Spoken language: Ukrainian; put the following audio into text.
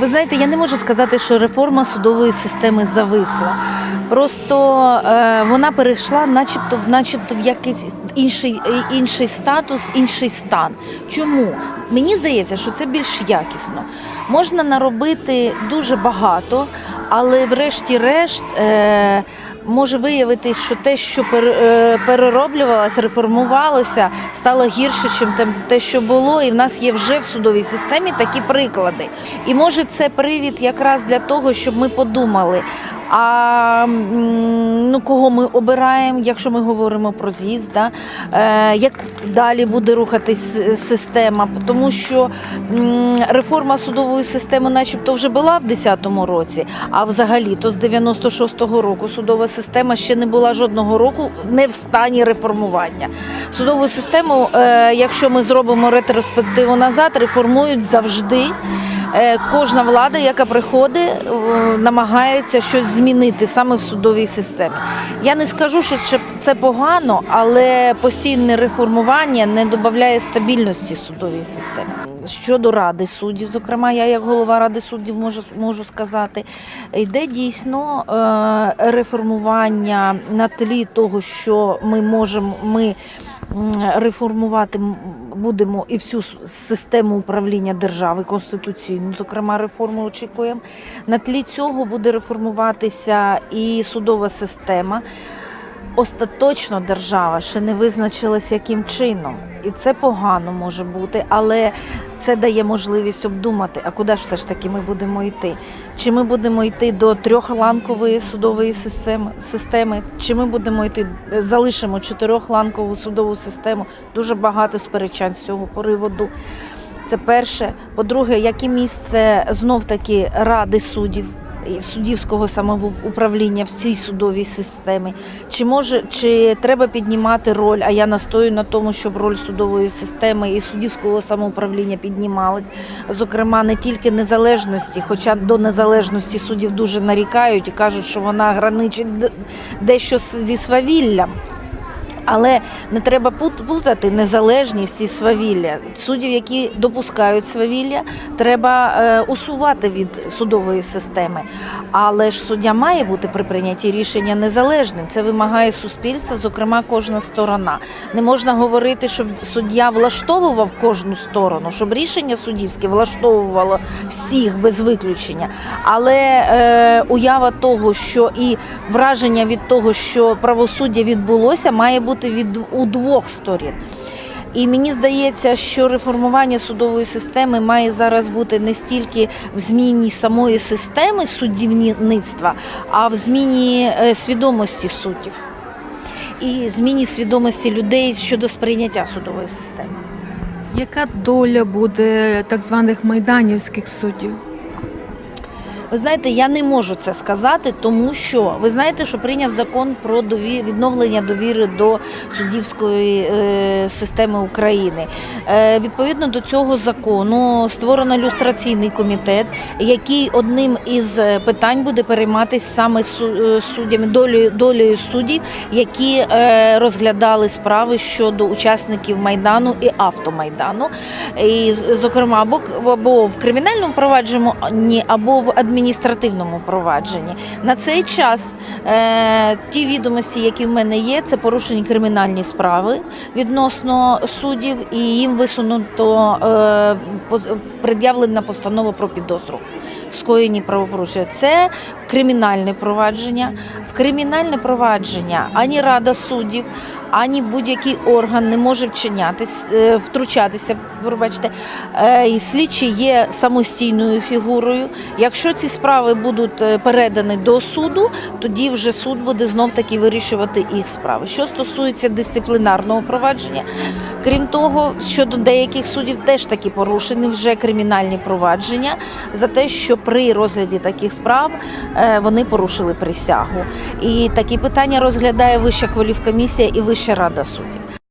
Ви знаєте, я не можу сказати, що реформа судової системи зависла. Просто е, вона перейшла, начебто, начебто в якийсь інший, інший статус, інший стан. Чому? Мені здається, що це більш якісно. Можна наробити дуже багато, але врешті-решт. Е, Може виявитись, що те, що е, перероблювалося, реформувалося, стало гірше, ніж те, що було, і в нас є вже в судовій системі такі приклади. І може це привід якраз для того, щоб ми подумали. А ну, кого ми обираємо, якщо ми говоримо про з'їзд, да? е, як далі буде рухатись система? Тому що реформа судової системи, начебто, вже була в 2010 році, а взагалі то з 96-го року судова система ще не була жодного року не в стані реформування. Судову систему, е, якщо ми зробимо ретроспективу назад, реформують завжди. Е, Кожна влада, яка приходить, е, намагається щось змінити саме в судовій системі. Я не скажу, що це- погано, але постійне реформування не додає стабільності судовій системі. Щодо ради суддів, зокрема, я як голова ради суддів можу, можу сказати, йде дійсно е, реформування на тлі того, що ми можемо ми реформувати будемо і всю систему управління держави конституційну, зокрема реформу очікуємо. На тлі цього буде реформуватися і судова система. Остаточно держава ще не визначилася яким чином, і це погано може бути, але це дає можливість обдумати, а куди ж все ж таки ми будемо йти. Чи ми будемо йти до трьохланкової судової системи, чи ми будемо йти, залишимо чотирьохланкову судову систему. Дуже багато сперечань з цього приводу. Це перше. По-друге, яке місце знов таки ради суддів. Суддівського самоуправління в цій судовій системі, чи може чи треба піднімати роль? А я настою на тому, щоб роль судової системи і суддівського самоуправління піднімалась, зокрема не тільки незалежності, хоча до незалежності суддів дуже нарікають і кажуть, що вона граничить дещо зі свавіллям. Але не треба пут- плутати незалежність і свавілля. Суддів, які допускають свавілля, треба е, усувати від судової системи. Але ж суддя має бути при прийнятті рішення незалежним. Це вимагає суспільства, зокрема кожна сторона. Не можна говорити, щоб суддя влаштовував кожну сторону, щоб рішення суддівське влаштовувало всіх без виключення. Але е, уява того, що і враження від того, що правосуддя відбулося, має бути від у двох сторін. І мені здається, що реформування судової системи має зараз бути не стільки в зміні самої системи суддівництва, а в зміні е, свідомості суддів і зміні свідомості людей щодо сприйняття судової системи. Яка доля буде так званих майданівських суддів? Ви знаєте, я не можу це сказати, тому що ви знаєте, що прийнят закон про дові... відновлення довіри до суддівської е, системи України. Е, відповідно до цього закону створено люстраційний комітет, який одним із е, питань буде перейматися саме е, суддями, долею, долею суддів, які е, розглядали справи щодо учасників майдану і автомайдану. І, зокрема, або, або в кримінальному провадженні, або в адміністративному провадженні. На цей час е, ті відомості, які в мене є, це порушені кримінальні справи відносно суддів, і їм висунуто е, пред'явлена постанова про підозру в скоєнні правопорушення. Це кримінальне провадження. В кримінальне провадження ані рада суддів, ані будь-який орган не може вчинятись, е, втручатися. Пробачте, Е, і слідчий є самостійною фігурою. Якщо ці справи будуть е, передані до суду, тоді вже суд буде знов таки вирішувати їх справи. Що стосується дисциплінарного провадження, крім того, щодо деяких суддів теж такі порушені вже кримінальні провадження за те, що при розгляді таких справ е, вони порушили присягу. І такі питання розглядає Вища кваліфкомісія і Вища рада суддів.